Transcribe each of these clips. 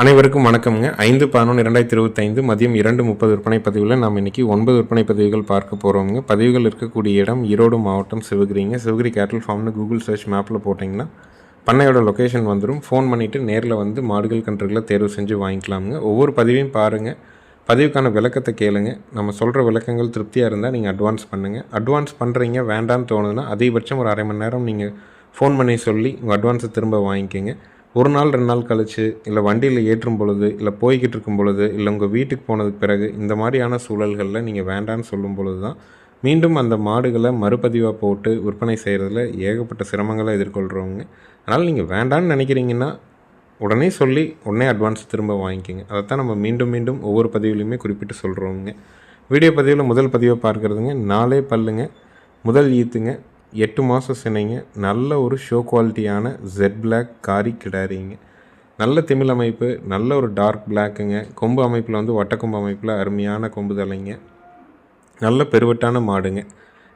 அனைவருக்கும் வணக்கம்ங்க. ஐந்து பதினொன்று இரண்டாயிரத்தி இருபத்தைந்து மதியம் இரண்டு முப்பது விற்பனை பதிவில் நாம் இன்றைக்கி ஒன்பது விற்பனை பதிவுகள் பார்க்க போகிறோங்க பதிவுகள் இருக்கக்கூடிய இடம் ஈரோடு மாவட்டம் சிவகிரிங்க. சிவகிரி கேட்டல் ஃபார்ம்னு கூகுள் சர்ச் மேப்பில் போட்டிங்கன்னா பண்ணையோட லொக்கேஷன் வந்துடும் ஃபோன் பண்ணிவிட்டு நேரில் வந்து மாடுகள் கன்றுகளை தேர்வு செஞ்சு வாங்கிக்கலாமுங்க. ஒவ்வொரு பதிவையும் பாருங்கள் பதிவுக்கான விளக்கத்தை கேளுங்க. நம்ம சொல்கிற விளக்கங்கள் திருப்தியாக இருந்தால் நீங்கள் அட்வான்ஸ் பண்ணுங்கள் அட்வான்ஸ் பண்ணுறீங்க வேண்டான்னு தோணுதுன்னா அதிகபட்சம் ஒரு அரை மணி நேரம் நீங்கள் ஃபோன் பண்ணி சொல்லி உங்கள் அட்வான்ஸை திரும்ப வாங்கிக்கோங்க. ஒரு நாள் ரெண்டு நாள் கழிச்சு இல்லை வண்டியில் ஏற்றும் பொழுது இல்லை போய்கிட்டு இருக்கும் பொழுது இல்லை உங்கள் வீட்டுக்கு போனதுக்கு பிறகு இந்த மாதிரியான சூழல்களில் நீங்கள் வேண்டான்னு சொல்லும் பொழுது தான் மீண்டும் அந்த மாடுகளை மறுபதிவாக போட்டு விற்பனை செய்கிறதுல ஏகப்பட்ட சிரமங்களை எதிர்கொள்கிறவங்க அதனால் நீங்கள் வேண்டான்னு நினைக்கிறீங்கன்னா உடனே சொல்லி உடனே அட்வான்ஸ் திரும்ப வாங்கிக்கோங்க. அதைத்தான் நம்ம மீண்டும் மீண்டும் ஒவ்வொரு பதிவுலையுமே குறிப்பிட்டு சொல்கிறோங்க வீடியோ பதிவில் முதல் பதிவை பார்க்குறதுங்க நாளே பல்லுங்க முதல் ஈத்துங்க எட்டு மாதம் சினைங்க. நல்ல ஒரு ஷோ குவாலிட்டியான ஜெட் பிளாக் காரி கிடாரிங்க. நல்ல திமிழ் அமைப்பு நல்ல ஒரு டார்க் பிளாக்குங்க கொம்பு அமைப்பில் வந்து வட்டக்கொம்பு அமைப்பில் அருமையான கொம்பு தலைங்க. நல்ல பெருவட்டான மாடுங்க.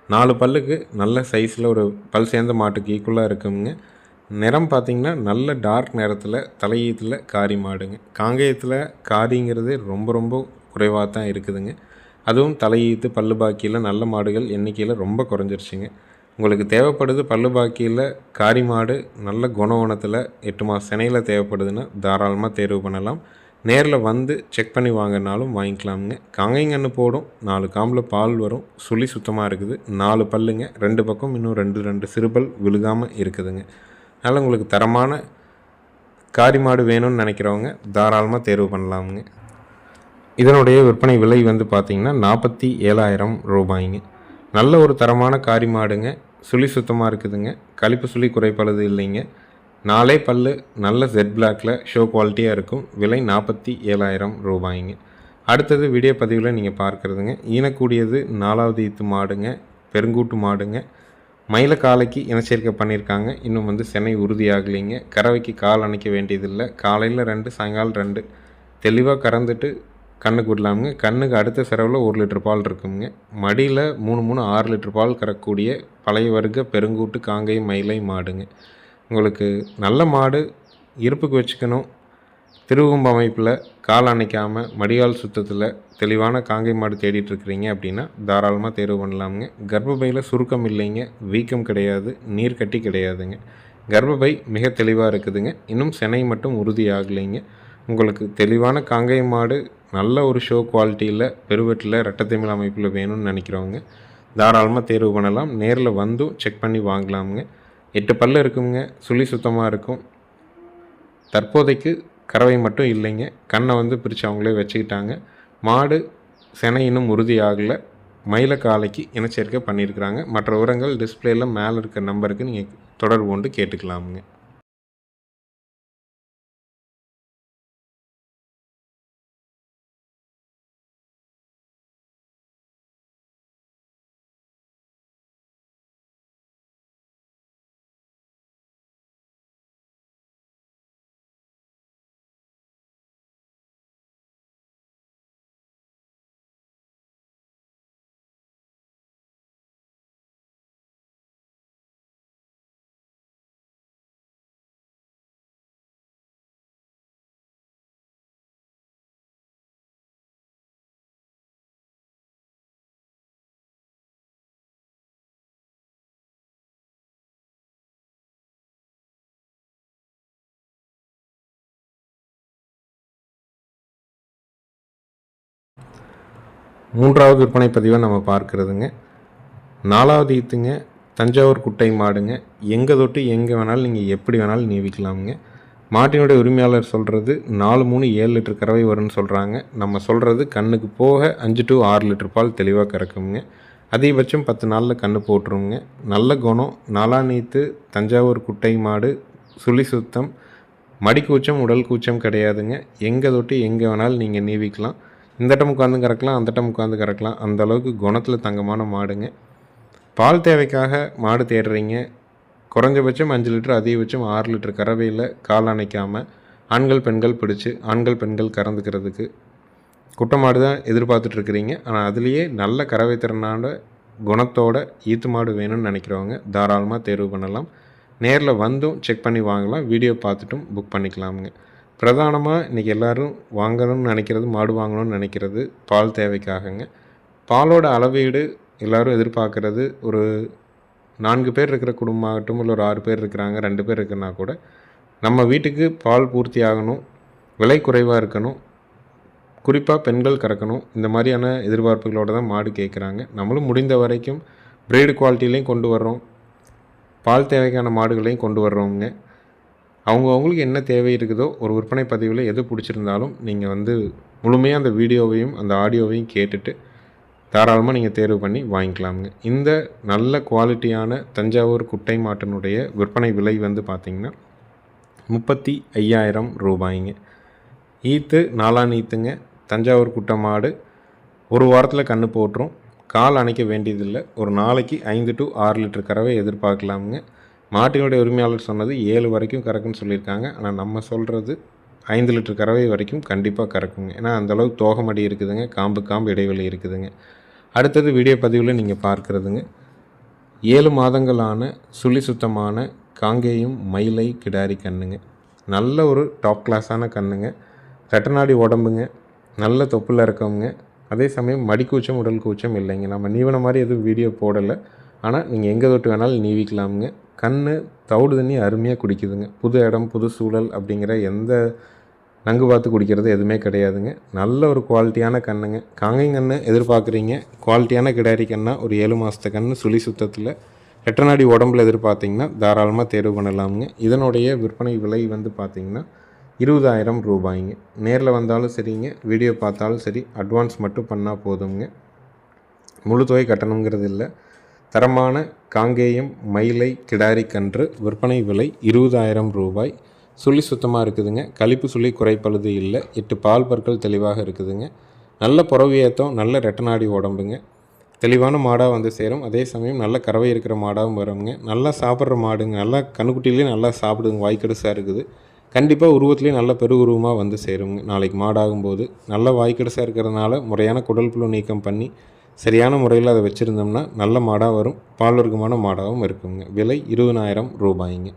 நாலு பல்லுக்கு நல்ல சைஸில் ஒரு பல் சேர்ந்த மாட்டுக்கு ஈக்குவலாக இருக்குங்க நிறம் பார்த்திங்கன்னா நல்ல டார்க் நிறத்தில் தலையீத்தில் காரி மாடுங்க. காங்கேயத்தில் காரிங்கிறது ரொம்ப ரொம்ப குறைவாக தான் இருக்குதுங்க. அதுவும் தலையீத்து பல்லு பாக்கியில் நல்ல மாடுகள் எண்ணிக்கையில் ரொம்ப குறைஞ்சிருச்சுங்க. உங்களுக்கு தேவைப்படுது பல்லு பாக்கியில் காரி மாடு நல்ல குணவனத்தில் எட்டு மாதம் சினையில் தேவைப்படுதுன்னா தாராளமாக தேர்வு பண்ணலாம். நேரில் வந்து செக் பண்ணி வாங்கினாலும் வாங்கிக்கலாமுங்க. காங்கைங்கன்னு போடும் நாலு காம்பில் பால் வரும் சுழி சுத்தமாக இருக்குது. நாலு பல்லுங்க ரெண்டு பக்கம் இன்னும் ரெண்டு ரெண்டு சிறுபல் விழுகாமல் இருக்குதுங்க. அதனால் உங்களுக்கு தரமான காரி மாடு வேணும்னு நினைக்கிறவங்க தாராளமாக தேர்வு பண்ணலாமுங்க. இதனுடைய விற்பனை விலை வந்து பார்த்திங்கன்னா நாற்பத்தி ஏழாயிரம் ரூபாய்ங்க. நல்ல ஒரு தரமான காரி மாடுங்க. சுழி சுத்தமாக இருக்குதுங்க. கழிப்பு சுழி குறைப்பளது இல்லைங்க. நாலே பல்லு நல்ல ஜெட் பிளாக்ல ஷோ குவாலிட்டியாக இருக்கும். விலை நாற்பத்தி ஏழாயிரம் ரூபாய்ங்க. அடுத்தது வீடியோ பதிவில் நீங்கள் பார்க்குறதுங்க. ஈனக்கூடியது நாலாவது ஈத்து மாடுங்க. பெருங்கூட்டு மாடுங்க. மயில காலைக்கு இனச்சேர்க்கை பண்ணியிருக்காங்க இன்னும் வந்து சென்னை உறுதியாகலைங்க. கறவைக்கு கால் அணைக்க வேண்டியதில்லை. காலையில் ரெண்டு சாயங்காலம் ரெண்டு. தெளிவாக கறந்துட்டு கண்ணுக்கு விடலாமுங்க. கண்ணுக்கு அடுத்த செலவில் ஒரு லிட்டர் பால் இருக்குங்க மடியில் மூணு மூணு ஆறு லிட்டர் பால் கறக்கூடிய பழைய வர்க்க பெருங்கூட்டு காங்கை மயிலை மாடுங்க. உங்களுக்கு நல்ல மாடு இருப்புக்கு வச்சுக்கணும். திருவும்பு அமைப்பில் கால் அணைக்காமல் மடியால் சுத்தத்தில் தெளிவான காங்கை மாடு தேடிட்டுருக்கிறீங்க அப்படின்னா தாராளமாக தேர்வு பண்ணலாமுங்க. கர்ப்பப்பையில் சுருக்கம் இல்லைங்க. வீக்கம் கிடையாது. நீர் கட்டி கிடையாதுங்க. கர்ப்பப்பை மிக தெளிவாக இருக்குதுங்க. இன்னும் செனை மட்டும் உறுதியாகலைங்க உங்களுக்கு தெளிவான காங்கை மாடு நல்ல ஒரு ஷோ குவாலிட்டியில் பெருவெட்டில் ரெட்டத்தமிழ் அமைப்பில் வேணும்னு நினைக்கிறவங்க தாராளமாக தேர்வு பண்ணலாம். நேரில் வந்தும் செக் பண்ணி வாங்கலாமுங்க. எட்டு பல்லு இருக்குங்க. சுழி சுத்தமாக இருக்கும். தற்போதைக்கு கறவை மட்டும் இல்லைங்க. கண்ணை வந்து பிரித்து அவங்களே வச்சுக்கிட்டாங்க. மாடு செனை இன்னும் உறுதி ஆகலை. மயில காலைக்கு இனச்சேர்க்கை பண்ணியிருக்கிறாங்க. மற்ற உரங்கள் டிஸ்பிளேயில் மேலே இருக்க நம்பருக்கு நீங்கள் தொடர்பு கொண்டு கேட்டுக்கலாமுங்க. மூன்றாவது விற்பனை பதிவை நம்ம பார்க்குறதுங்க. நாலாவது ஈத்துங்க தஞ்சாவூர் குட்டை மாடுங்க. எங்கே தொட்டு எங்கே வேணாலும் நீங்கள் எப்படி வேணாலும் நீவிக்கலாமுங்க. மாட்டினுடைய உரிமையாளர் சொல்கிறது நாலு மூணு ஏழு லிட்டர் கறவை வரும்னு சொல்கிறாங்க நம்ம சொல்கிறது கண்ணுக்கு போக அஞ்சு டு ஆறு லிட்டர் பால் தெளிவாக கறக்குங்க அதிகபட்சம் பத்து நாளில் கன்று போட்டுருவோங்க நல்ல குணம். நாலா நீத்து தஞ்சாவூர் குட்டை மாடு சுழி சுத்தம் மடிக்கூச்சம் உடல் கூச்சம் கிடையாதுங்க. எங்கே தொட்டு எங்கே வேணாலும் நீங்கள் நீவிக்கலாம். இந்த டம் உட்காந்து கறக்கலாம் அந்த டம் உட்காந்து கறக்கலாம். அந்த அளவுக்கு குணத்தில் தங்கமான மாடுங்க. பால் தேவைக்காக மாடு தேடுறீங்க. குறைஞ்சபட்சம் அஞ்சு லிட்டர் அதிகபட்சம் ஆறு லிட்டர் கறவையில் கால் அணைக்காமல் ஆண்கள் பெண்கள் பிடிச்சி ஆண்கள் பெண்கள் கறந்துக்கிறதுக்கு குட்டை மாடு தான் எதிர்பார்த்துட்ருக்குறீங்க ஆனால் அதுலேயே நல்ல கறவை திறனான குணத்தோட ஈத்து மாடு வேணும்னு நினைக்கிறவங்க தாராளமாக தேர்வு பண்ணலாம். நேரில் வந்தும் செக் பண்ணி வாங்கலாம். வீடியோ பார்த்துட்டும் புக் பண்ணிக்கலாமுங்க. பிரதானமாக இன்றைக்கி எல்லோரும் வாங்கணும்னு நினைக்கிறது மாடு வாங்கணும்னு நினைக்கிறது பால் தேவைக்காகங்க. பாலோட அளவீடு எல்லோரும் எதிர்பார்க்குறது ஒரு நான்கு பேர் இருக்கிற குடும்பம் ஆகட்டும் இல்லை ஒரு ஆறு பேர் இருக்கிறாங்க ரெண்டு பேர் இருக்குன்னா கூட நம்ம வீட்டுக்கு பால் பூர்த்தி ஆகணும் விலை குறைவாக இருக்கணும் குறிப்பாக பெண்கள் கறக்கணும் இந்த மாதிரியான எதிர்பார்ப்புகளோடு தான் மாடு கேட்குறாங்க நம்மளும் முடிந்த வரைக்கும் ப்ரீடு குவாலிட்டிலையும் கொண்டு வர்றோம் பால் தேவைக்கான மாடுகளையும் கொண்டு வர்றோங்க அவங்க அவங்களுக்கு என்ன தேவை இருக்குதோ ஒரு விற்பனை பதிவில் எது பிடிச்சிருந்தாலும் நீங்கள் வந்து முழுமையாக அந்த வீடியோவையும் அந்த ஆடியோவையும் கேட்டுட்டு தாராளமாக நீங்கள் தேர்வு பண்ணி வாங்கிக்கலாமுங்க. இந்த நல்ல குவாலிட்டியான தஞ்சாவூர் குட்டை மாட்டினுடைய விற்பனை விலை வந்து பார்த்திங்கன்னா முப்பத்தி ஐயாயிரம் ரூபாய்ங்க. ஈத்து நாலாம் ஈத்துங்க. தஞ்சாவூர் குட்டை மாடு ஒரு வாரத்தில் கன்று போட்டுரும். கால் அணைக்க வேண்டியதில்லை. ஒரு நாளைக்கு ஐந்து டு ஆறு லிட்டர் கறவை எதிர்பார்க்கலாமுங்க. மாட்டினுடைய உரிமையாளர் சொன்னது ஏழு வரைக்கும் கறக்குன்னு சொல்லியிருக்காங்க. ஆனால் நம்ம சொல்கிறது ஐந்து லிட்டர் கறவை வரைக்கும் கண்டிப்பாக கறக்குங்க. ஏன்னா அந்தளவுக்கு தோகமடி இருக்குதுங்க காம்பு காம்பு இடைவெளி இருக்குதுங்க. அடுத்தது வீடியோ பதிவில் நீங்கள் பார்க்குறதுங்க. ஏழு மாதங்களான சுழி சுத்தமான காங்கேயும் மயிலை கிடாரி கண்ணுங்க. நல்ல ஒரு டாப் கிளாஸான கண்ணுங்க. ரெட்டநாடி உடம்புங்க. நல்ல தொப்பில் இருக்கவங்க. அதே சமயம் மடிக்கூச்சம் உடல் கூச்சம் இல்லைங்க. நம்ம நீவன மாதிரி எதுவும் வீடியோ போடலை. ஆனால் நீங்கள் எங்கே தொட்டு வேணாலும் நீவிக்கலாமுங்க கண் தவிடு தண்ணி அருமையாக குடிக்குதுங்க. புது இடம் புது சூழல் அப்படிங்கிற எந்த நங்கு பார்த்து குடிக்கிறது எதுவுமே கிடையாதுங்க. நல்ல ஒரு குவாலிட்டியான கண்ணுங்க. காங்கைங்கன்று எதிர்பார்க்குறீங்க. குவாலிட்டியான கிடாரி கண்ணாக ஒரு ஏழு மாதத்து கன்று சுழி சுத்தத்தில் எட்டநாடி உடம்புல எதிர்பார்த்திங்கன்னா தாராளமாக தேர்வு பண்ணலாமுங்க. இதனுடைய விற்பனை விலை வந்து பார்த்திங்கன்னா இருபதாயிரம் ரூபாய்ங்க. நேரில் வந்தாலும் சரிங்க. வீடியோ பார்த்தாலும் சரி. அட்வான்ஸ் மட்டும் பண்ணால் போதுங்க முழு தொகை கட்டணுங்கிறது இல்லை. தரமான காங்கேயம் மயிலை கிடாரி கன்று விற்பனை விலை இருபதாயிரம் ரூபாய். சுழி சுத்தமாக இருக்குதுங்க. கழிப்பு சுழி குறைப்பழுது இல்லை. எட்டு பால் பற்கள் தெளிவாக இருக்குதுங்க. நல்ல புறவியத்தம் நல்ல ரெட்டநாடி உடம்புங்க. தெளிவான மாடாக வந்து சேரும். அதே சமயம் நல்ல கறவை இருக்கிற மாடாகவும் வருங்க. நல்லா சாப்பிட்ற மாடுங்க. நல்லா கண்ணுக்குட்டிலேயும் நல்லா சாப்பிடுங்க. வாய்க்கடுசாக இருக்குது. கண்டிப்பாக உருவத்துலேயும் நல்ல பெரு உருவமாக வந்து சேருங்க. நாளைக்கு மாடாகும்போது நல்ல வாய்க்கடுசாக இருக்கிறதுனால முறையான குடல் புழு நீக்கம் பண்ணி சரியான முறையில் அதை வச்சுருந்தோம்னா நல்ல மாடாக வரும் பால் மாடாகவும் இருக்குங்க. விலை இருபதாயிரம் ரூபாய்ங்க.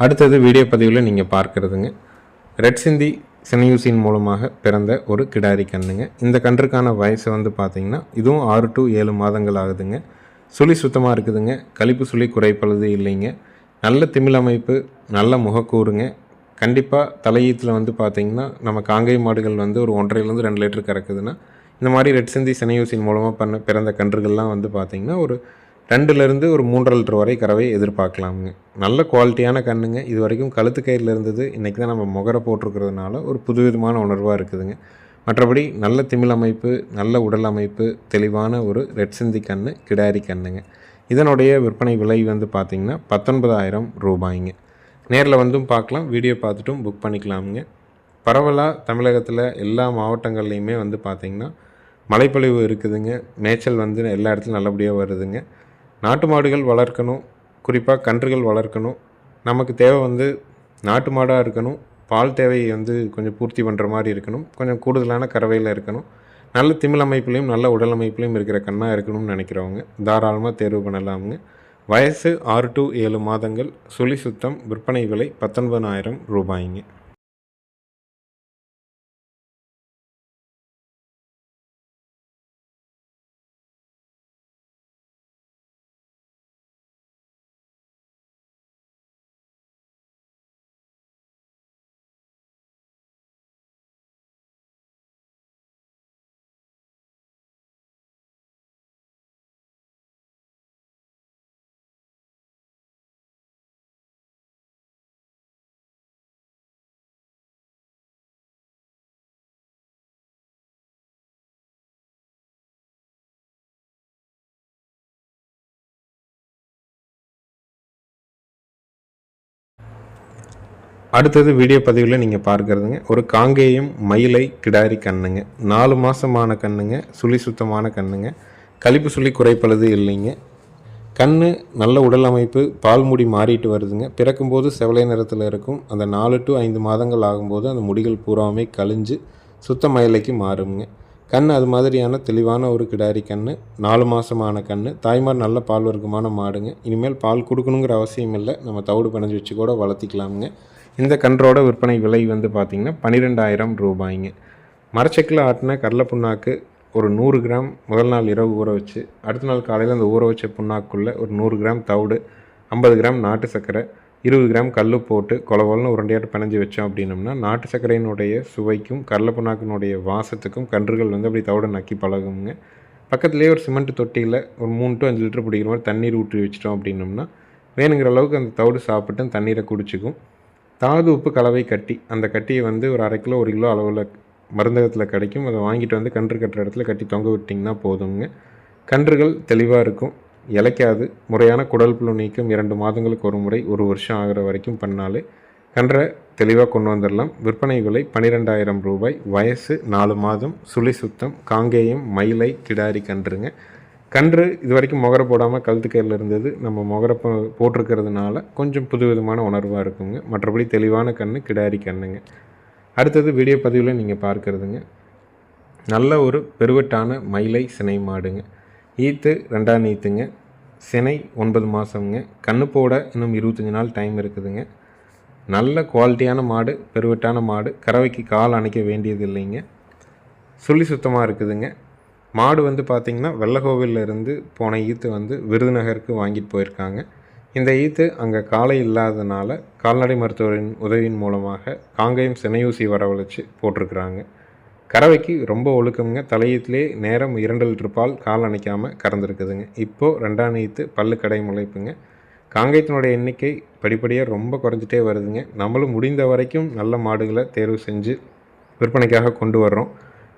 அடுத்தது வீடியோ பதிவில் நீங்கள் பார்க்குறதுங்க. ரெட் சிந்தி சினையூசின் மூலமாக பிறந்த ஒரு கிடாரி கண்ணுங்க. இந்த கன்றுக்கான வயசு வந்து பார்த்திங்கன்னா இதுவும் ஆறு டு ஏழு மாதங்கள் ஆகுதுங்க. சுழி சுத்தமாக இருக்குதுங்க. கழிப்பு சுழி குறைப்பளது இல்லைங்க. நல்ல திமிழ் அமைப்பு நல்ல முகக்கூறுங்க. கண்டிப்பாக தலையீத்தில் வந்து பார்த்திங்கன்னா நம்ம காங்கை மாடுகள் வந்து ஒரு ஒன்றரைலேருந்து ரெண்டு லிட்டர் கறக்குதுன்னா இந்த மாதிரி ரெட் சிந்தி சினையூசின் மூலமாக பண்ண பிறந்த கன்றுகள்லாம் வந்து பார்த்திங்கன்னா ஒரு ரெண்டுலேருந்து ஒரு மூன்றரை லிட்டர் வரை கறவை எதிர்பார்க்கலாமுங்க. நல்ல குவாலிட்டியான கண்ணுங்க. இது வரைக்கும் கழுத்து கயிறில் இருந்தது. இன்றைக்கி தான் நம்ம முகரை போட்டிருக்கிறதுனால ஒரு புதுவிதமான உணர்வாக இருக்குதுங்க. மற்றபடி நல்ல திமிழ் அமைப்பு நல்ல உடல் அமைப்பு தெளிவான ஒரு ரெட் சிந்தி கண்ணு கிடாரி கண்ணுங்க. இதனுடைய விற்பனை விலை வந்து பார்த்திங்கன்னா பத்தொன்பதாயிரம் ரூபாய்ங்க. நேரில் வந்தும் பார்க்கலாம் வீடியோ பார்த்துட்டும் புக் பண்ணிக்கலாமுங்க. பரவலாக தமிழகத்தில் எல்லா மாவட்டங்கள்லேயுமே வந்து பார்த்திங்கன்னா மழைப்பொழிவு இருக்குதுங்க. மேய்ச்சல் வந்து எல்லா இடத்துலையும் நல்லபடியாக வருதுங்க. நாட்டு மாடுகள் வளர்க்கணும் குறிப்பாக கன்றுகள் வளர்க்கணும். நமக்கு தேவை வந்து நாட்டு மாடாக இருக்கணும். பால் தேவையை வந்து கொஞ்சம் பூர்த்தி பண்ணுற மாதிரி இருக்கணும். கொஞ்சம் கூடுதலான கறவையில் இருக்கணும். நல்ல திமிழ் அமைப்புலையும் நல்ல உடல் அமைப்புலையும் இருக்கிற கண்ணாக இருக்கணும்னு நினைக்கிறவங்க தாராளமாக தேர்வு பண்ணலாமுங்க. வயசு ஆறு டு ஏழு மாதங்கள். சுழி சுத்தம் விற்பனை விலை பத்தொன்பதாயிரம் ரூபாய்ங்க. அடுத்தது வீடியோ பதிவில் நீங்கள் பார்க்குறதுங்க. ஒரு காங்கேயம் மயிலை கிடாரி கண்ணுங்க. நாலு மாதமான கண்ணுங்க சுழி சுத்தமான கண்ணுங்க. கழிப்பு சுழி குறைப்பளது இல்லைங்க. கண் நல்ல உடல் அமைப்பு பால் முடி மாறிட்டு வருதுங்க. பிறக்கும்போது செவலை நிறத்தில் இருக்கும். அந்த நாலு டு ஐந்து மாதங்கள் ஆகும்போது அந்த முடிகள் பூராமே கழிஞ்சு சுத்த மயிலைக்கு மாறுங்க கண் அது மாதிரியான தெளிவான ஒரு கிடாரி கன்று நாலு மாதமான கன்று தாய்மார் நல்ல பால் வர்க்கமான மாடுங்க. இனிமேல் பால் கொடுக்கணுங்கிற அவசியம் இல்லை. நம்ம தவிடு பிணைஞ்சு வச்சு கூட வளர்த்திக்கலாமுங்க. இந்த கன்றோட விற்பனை விலை வந்து பார்த்திங்கன்னா பன்னிரெண்டாயிரம் ரூபாய்ங்க. மரச்செக்கில் ஆட்டின கடலை புண்ணாக்கு ஒரு நூறு கிராம் முதல் நாள் இரவு ஊற வச்சு அடுத்த நாள் காலையில் அந்த ஊற வச்ச புண்ணாக்குள்ளே ஒரு நூறு கிராம் தவிடு ஐம்பது கிராம் நாட்டு சர்க்கரை இருபது கிராம் கல் போட்டு கொலவலன்னு உரண்டையாட்டு பிணைஞ்சி வச்சோம் அப்படின்னம்னா நாட்டு சர்க்கரையினுடைய சுவைக்கும் கடலை புண்ணாக்கினுடைய வாசத்துக்கும் கன்றுகள் வந்து அப்படி தவிட நக்கி பழகுங்க. பக்கத்துலேயே ஒரு சிமெண்ட் தொட்டியில் ஒரு மூணு டு அஞ்சு லிட்டர் பிடிக்கிற மாதிரி தண்ணீர் ஊற்றி வச்சிட்டோம் அப்படின்னம்னா வேணுங்கிற அளவுக்கு அந்த தவிடு சாப்பிட்டு தண்ணீரை குடிச்சிக்கும். தாது உப்பு கலவை கட்டி அந்த கட்டியை வந்து ஒரு அரை கிலோ ஒரு கிலோ அளவில் மருந்தகத்தில் கிடைக்கும். அதை வாங்கிட்டு வந்து கன்று கட்டுற இடத்துல கட்டி தொங்க விட்டிங்கன்னா போதுங்க கன்றுகள் தெளிவாக இருக்கும் இலைக்காது. முறையான குடல் புழு நீக்கம் இரண்டு மாதங்களுக்கு ஒரு முறை ஒரு வருஷம் ஆகிற வரைக்கும் பண்ணாலே கன்றை தெளிவாக கொண்டு வந்துடலாம். விற்பனை விலை பன்னிரெண்டாயிரம் ரூபாய். வயசு நாலு மாதம். சுழி சுத்தம் காங்கேயம் மயிலை கிடாரி கன்றுங்க. கன்று இது வரைக்கும் முகர போடாமல் கழுத்துக்கயிறில் இருந்தது. நம்ம முகர போட்டிருக்கிறதுனால கொஞ்சம் புதுவிதமான உணர்வாக இருக்குங்க. மற்றபடி தெளிவான கன்று கிடாரி கண்ணுங்க. அடுத்தது வீடியோ பதிவில் நீங்கள் பார்க்குறதுங்க. நல்ல ஒரு பெருவெட்டான மயிலை சினை மாடுங்க. ஈத்து ரெண்டாம் ஈத்துங்க சினை ஒன்பது மாதம்ங்க கண்ணு போட இன்னும் இருபத்தஞ்சி நாள் டைம் இருக்குதுங்க. நல்ல குவாலிட்டியான மாடு பெருவெட்டான மாடு. கறவைக்கு கால் அணைக்க வேண்டியது இல்லைங்க. சுழி சுத்தமாக இருக்குதுங்க. மாடு வந்து பார்த்திங்கன்னா வெள்ளகோவில்ல இருந்து போன ஈத்து வந்து விருதுநகருக்கு வாங்கிட்டு போயிருக்காங்க. இந்த ஈத்து அங்கே காலை இல்லாததுனால கால்நடை மருத்துவரின் உதவியின் மூலமாக காங்கேயம் சினையூசி வரவழைச்சு போட்டிருக்கிறாங்க. கறவைக்கு ரொம்ப ஒழுக்கமுங்க. தலையீத்துலேயே நேரம் இரண்டு லிட்டர் பால் கால் அணைக்காமல் கறந்துருக்குதுங்க. இப்போது ரெண்டாம் ஈத்து பல்லு கடை முளைப்புங்க. காங்கேயத்தினுடைய எண்ணிக்கை படிப்படியாக ரொம்ப குறைஞ்சிட்டே வருதுங்க. நம்மளும் முடிந்த வரைக்கும் நல்ல மாடுகளை தேர்வு செஞ்சு விற்பனைக்காக கொண்டு வர்றோம்.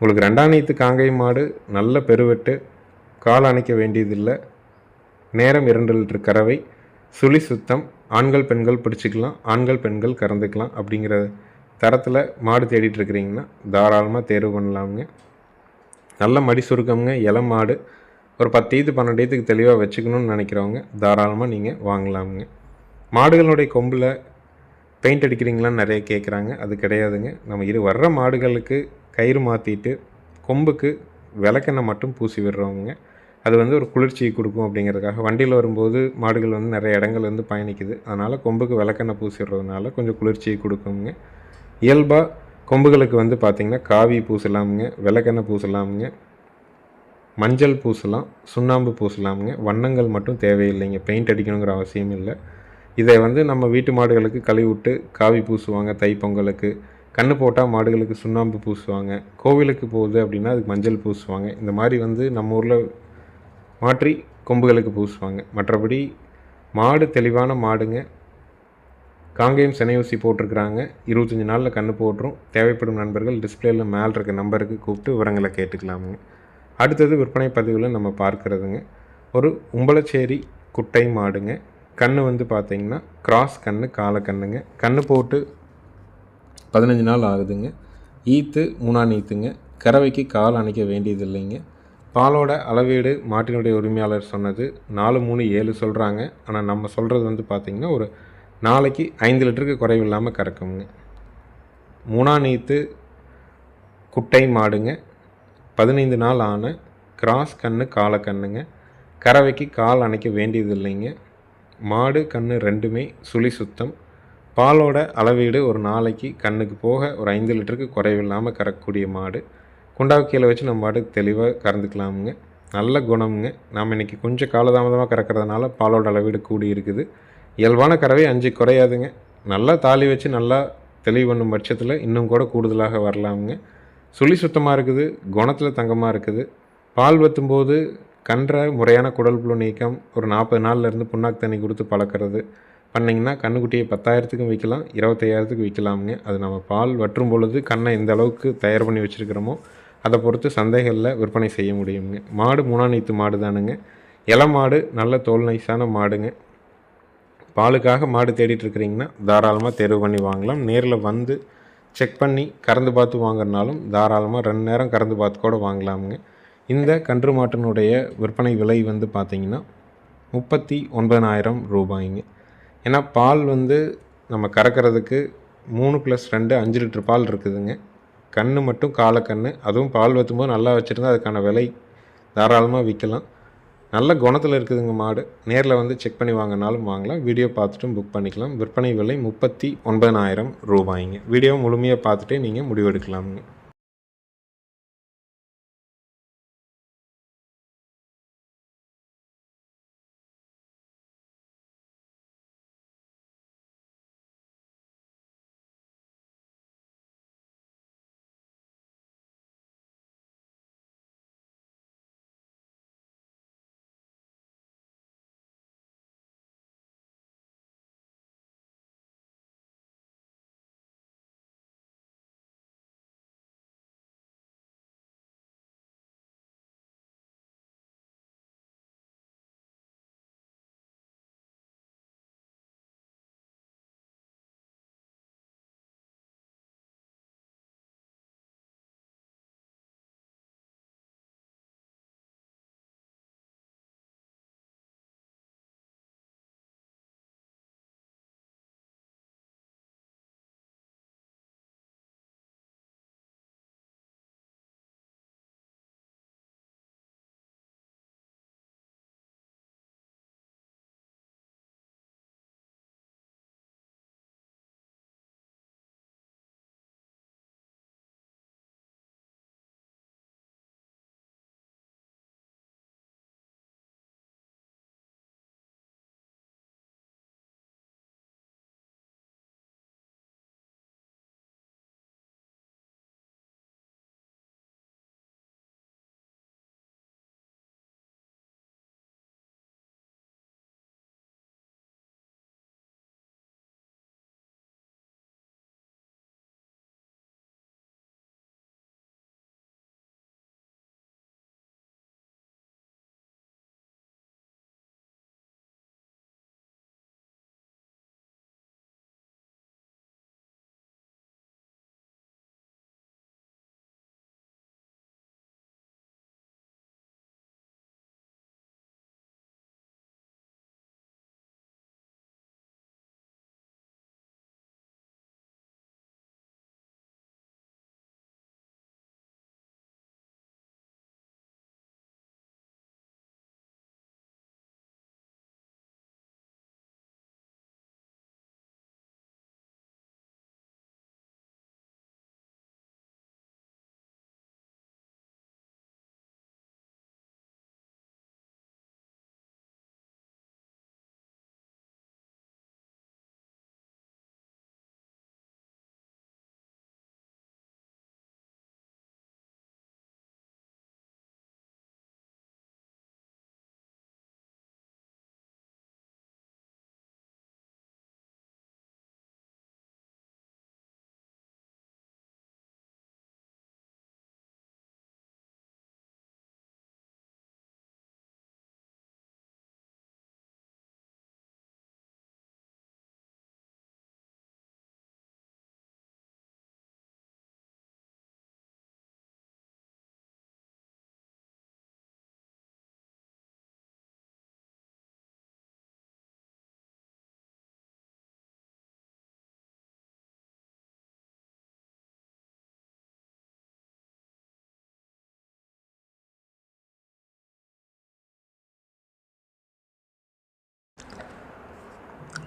உங்களுக்கு ரெண்டாம் காங்கை மாடு நல்ல பெருவெட்டு கால் அணைக்க வேண்டியதில்லை. நேரம் இரண்டு லிட்டர் கறவை சுழி சுத்தம் ஆண்கள் பெண்கள் பிடிச்சிக்கலாம் ஆண்கள் பெண்கள் கறந்துக்கலாம் அப்படிங்கிற தரத்தில் மாடு தேடிட்டு இருக்கிறீங்கன்னா தாராளமாக தேர்வு பண்ணலாமுங்க. நல்ல மடி சுருக்கம்ங்க இள மாடு. ஒரு பத்து ஈத்து பன்னெண்டு ஈத்துக்கு தெளிவாக வச்சுக்கணும்னு நினைக்கிறவங்க தாராளமாக நீங்கள் வாங்கலாமுங்க. மாடுகளுடைய கொம்பில் பெயிண்ட் அடிக்கிறீங்களான்னு நிறைய கேட்குறாங்க அது கிடையாதுங்க. நம்ம இரு வர்ற மாடுகளுக்கு கயிறு மாற்றிட்டு கொம்புக்கு விளக்கெண்ணெய் மட்டும் பூசி விடுறவங்க. அது வந்து ஒரு குளிர்ச்சியை கொடுக்கும் அப்படிங்கிறதுக்காக. வண்டியில் வரும்போது மாடுகள் வந்து நிறைய இடங்கள் வந்து பயணிக்குது. அதனால் கொம்புக்கு விளக்கெண்ணெய் பூசி விடுறதுனால கொஞ்சம் குளிர்ச்சியை கொடுக்குங்க. இயல்பாக கொம்புகளுக்கு வந்து பார்த்திங்கன்னா காவி பூசலாமுங்க விளக்கெண்ணெய் பூசலாமுங்க மஞ்சள் பூசலாம் சுண்ணாம்பு பூசலாமுங்க. வண்ணங்கள் மட்டும் தேவையில்லைங்க. பெயிண்ட் அடிக்கணுங்கிற அவசியம் இல்லை இதை வந்து நம்ம வீட்டு மாடுகளுக்கு கழுவி விட்டு காவி பூசுவாங்க தைப்பொங்கலுக்கு. கண்ணு போட்டால் மாடுகளுக்கு சுண்ணாம்பு பூசுவாங்க. கோவிலுக்கு போகுது அப்படின்னா அதுக்கு மஞ்சள் பூசுவாங்க. இந்த மாதிரி வந்து நம்ம ஊரில் மாற்றி கொம்புகளுக்கு பூசுவாங்க. மற்றபடி மாடு தெளிவான மாடுங்க. காங்கேயம் செனையூசி ஊசி போட்டிருக்கிறாங்க. இருபத்தஞ்சி நாளில் கன்று போட்டுரும். தேவைப்படும் நண்பர்கள் டிஸ்பிளேயில் மேலே இருக்க நம்பருக்கு கூப்பிட்டு விவரங்களை கேட்டுக்கலாமுங்க. அடுத்தது விற்பனை பதிவில் நம்ம பார்க்குறதுங்க. ஒரு உம்பளச்சேரி குட்டை மாடுங்க. கன்று வந்து பார்த்திங்கன்னா கிராஸ் கன்று காலை கண்ணுங்க. கன்று போட்டு பதினஞ்சு நாள் ஆகுதுங்க. ஈத்து மூணாம் ஈத்துங்க. கறவைக்கு கால் அணைக்க வேண்டியது இல்லைங்க பாலோட அளவீடு மாட்டினுடைய உரிமையாளர் சொன்னது நாலு மூணு ஏழு சொல்கிறாங்க ஆனால் நம்ம சொல்கிறது வந்து பார்த்திங்கன்னா ஒரு நாளைக்கு ஐந்து லிட்டருக்கு குறைவில்லாமல் கறக்குங்க. மூணாம் நீத்து குட்டை மாடுங்க. பதினைந்து நாள் ஆன கிராஸ் கன்று காலை கண்ணுங்க. கறவைக்கு கால் அணைக்க வேண்டியது இல்லைங்க மாடு கன்று ரெண்டுமே சுழி சுத்தம். பாலோட அளவீடு ஒரு நாளைக்கு கண்ணுக்கு போக ஒரு ஐந்து லிட்டருக்கு குறைவில்லாமல் கறக்கக்கூடிய மாடு. குண்டாவு கீழே வச்சு நம்ம மாடு தெளிவாக கறந்துக்கலாமுங்க. நல்ல குணமுங்க. நாம் இன்றைக்கி கொஞ்சம் காலதாமதமாக கறக்கிறதுனால பாலோட அளவீடு கூடி இருக்குது. இயல்பான கறவை அஞ்சு குறையாதுங்க. நல்லா தாலி வச்சு நல்லா தெளிவு பண்ணும் பட்சத்தில் இன்னும் கூட கூடுதலாக வரலாமுங்க. சுழி சுத்தமாக இருக்குது. குணத்தில் தங்கமாக இருக்குது. பால் வத்தும்போது கன்ற முறையான குடல் புழு நீக்கம் ஒரு நாற்பது நாள்லேருந்து புண்ணாக்கு தண்ணி கொடுத்து பழக்கிறது. பண்ணிங்கன்னா கண்ணுக்குட்டியை பத்தாயிரத்துக்கும் விற்கலாம் இருபத்தையாயிரத்துக்கு விற்கலாமுங்க. அது நம்ம பால் வற்றும் பொழுது கண்ணை எந்த அளவுக்கு தயார் பண்ணி வச்சுருக்கிறோமோ அதை பொறுத்து சந்தைகளில் விற்பனை செய்ய முடியுங்க மாடு மூணாநீத்து மாடு தானுங்க. இலை மாடு நல்ல தோல் நைஸான மாடுங்க. பாலுக்காக மாடு தேடிட்டு இருக்கிறீங்கன்னா தாராளமாக தேர்வு பண்ணி வாங்கலாம். நேரில் வந்து செக் பண்ணி கறந்து பார்த்து வாங்குறனாலும் தாராளமாக ரெண்டு நேரம் கறந்து பார்த்து கூட வாங்கலாமுங்க. இந்த கன்று மாட்டினுடைய விற்பனை விலை வந்து பார்த்திங்கன்னா முப்பத்தி ஒன்பதாயிரம் ரூபாய்ங்க. ஏன்னா பால் வந்து நம்ம கறக்கிறதுக்கு மூணு ப்ளஸ் ரெண்டு அஞ்சு லிட்டர் பால் இருக்குதுங்க. கன்று மட்டும் காலக்கன்று அதுவும் பால் வற்றும்போது நல்லா வச்சுருந்தா அதுக்கான விலை தாராளமாக விற்கலாம் நல்ல குணத்தில் இருக்குதுங்க மாடு. நேரில் வந்து செக் பண்ணி வாங்கினாலும் வாங்கலாம். வீடியோ பார்த்துட்டும் புக் பண்ணிக்கலாம். விற்பனை விலை முப்பத்தி ஒன்பதனாயிரம் ரூபாய்ங்க. வீடியோ முழுமையாக பார்த்துட்டே நீங்கள் முடிவெடுக்கலாமுங்க.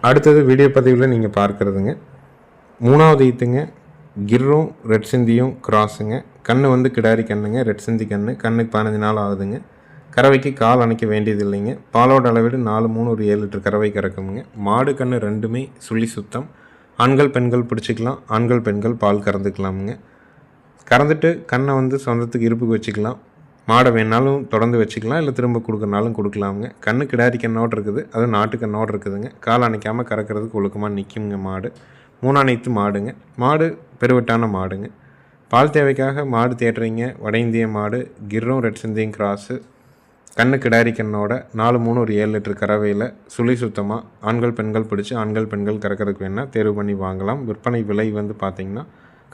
அடுத்தது வீடியோ பதிவில் நீங்கள் பார்க்குறதுங்க. மூணாவது ஈத்துங்க கிர்ரும் ரெட் சிந்தியும் கிராஸுங்க கண்ணு வந்து கிடாரி கண்ணுங்க ரெட் சிந்தி கண்ணு. கண்ணுக்கு பதினஞ்சு நாள் ஆகுதுங்க. கறவைக்கு கால் அணைக்க வேண்டியது இல்லைங்க. பாலோட அளவீடு நாலு மூணு ஒரு ஏழு லிட்டர் கறவை கறக்குமுங்க மாடு கண்ணு ரெண்டுமே சுழி சுத்தம். ஆண்கள் பெண்கள் பிடிச்சிக்கலாம். ஆண்கள் பெண்கள் பால் கறந்துக்கலாமுங்க. கறந்துட்டு கண்ணை வந்து சொந்தத்துக்கு இருப்புக்கு வச்சுக்கலாம். மாடை வேணாலும் தொடர்ந்து வச்சுக்கலாம் இல்லை திரும்ப கொடுக்கறனாலும் கொடுக்கலாமுங்க. கண்ணு கிடாரி கண்ணோடு இருக்குது அதுவும் நாட்டு கண்ணோடு இருக்குதுங்க. கால் அணைக்காமல் கறக்கிறதுக்கு ஒழுக்கமாக நிற்குங்க மாடு. மூணாணைத்து மாடுங்க. மாடு பெருவட்டான மாடுங்க. பால் தேவைக்காக மாடு தேடுறீங்க வட இந்திய மாடு கிர்ரும் ரெட் சிந்தியும் கிராஸு. கண்ணு கிடாரி கண்ணோட நாலு மூணு ஒரு ஏழு லிட்டர் கறவையில் சுழி சுத்தமாக ஆண்கள் பெண்கள் பிடிச்சி ஆண்கள் பெண்கள் கறக்கிறதுக்கு வேணால் தேர்வு பண்ணி வாங்கலாம். விற்பனை விலை வந்து பார்த்திங்கன்னா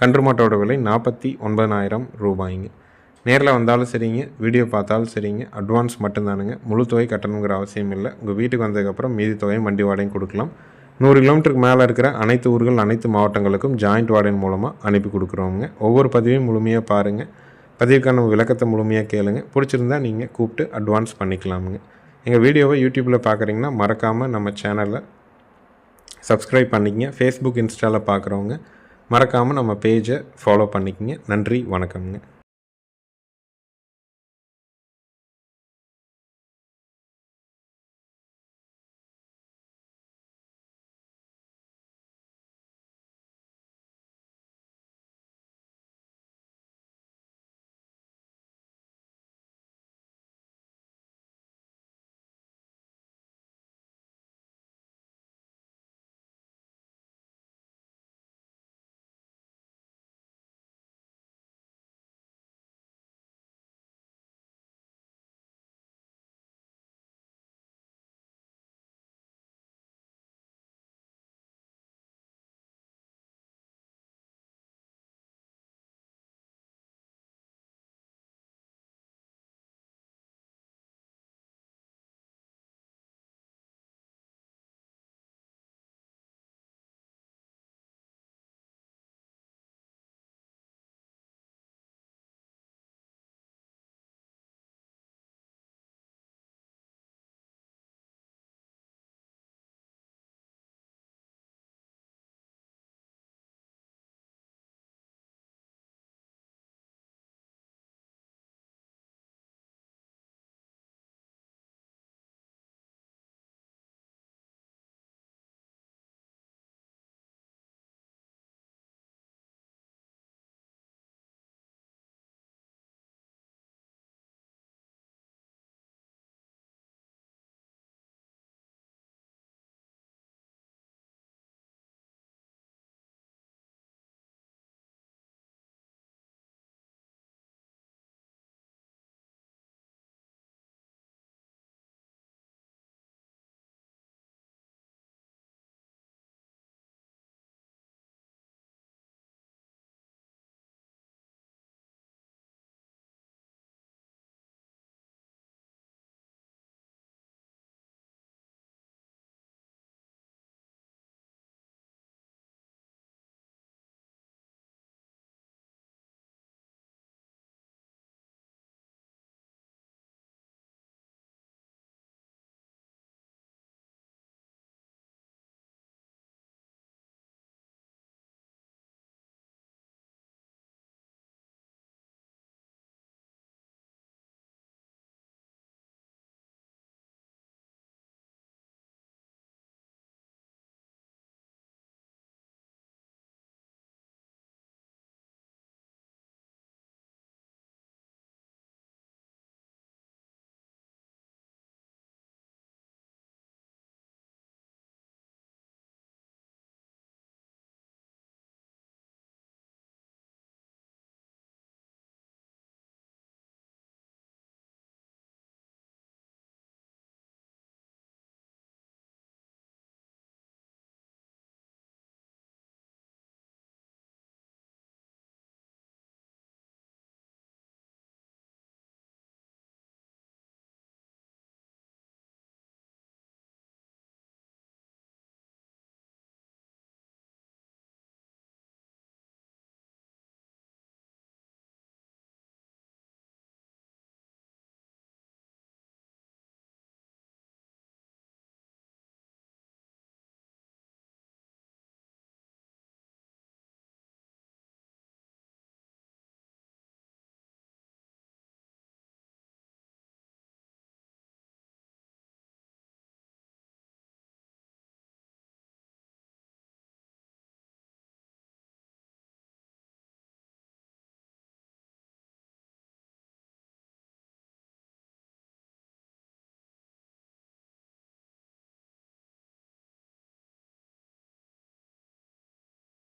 கன்று மாட்டோட விலை நாற்பத்தி ஒன்பதாயிரம் ரூபாய்ங்க. நேரில் வந்தாலும் சரிங்க வீடியோ பார்த்தாலும் சரிங்க. அட்வான்ஸ் மட்டும்தானுங்க. முழு தொகை கட்டணுங்கிற அவசியம் இல்லை. உங்கள் வீட்டுக்கு வந்ததுக்கப்புறம் மீதி தொகையும் வண்டி வாடகையும் கொடுக்கலாம். நூறு கிலோமீட்டருக்கு மேலே இருக்கிற அனைத்து ஊர்கள் அனைத்து மாவட்டங்களுக்கும் ஜாயிண்ட் வார்டன் மூலமாக அனுப்பி கொடுக்குறோங்க ஒவ்வொரு பதிவையும் முழுமையாக பாருங்கள் பதிவுக்கான விளக்கத்தை முழுமையாக கேளுங்க. பிடிச்சிருந்தா நீங்கள் கூப்பிட்டு அட்வான்ஸ் பண்ணிக்கலாமுங்க. எங்கள் வீடியோவை யூடியூப்பில் பார்க்குறீங்கன்னா மறக்காமல் நம்ம சேனலை சப்ஸ்கிரைப் பண்ணிக்கங்க. ஃபேஸ்புக் இன்ஸ்டாவில் பார்க்குறவங்க மறக்காமல் நம்ம பேஜை ஃபாலோ பண்ணிக்கங்க. நன்றி வணக்கம்ங்க.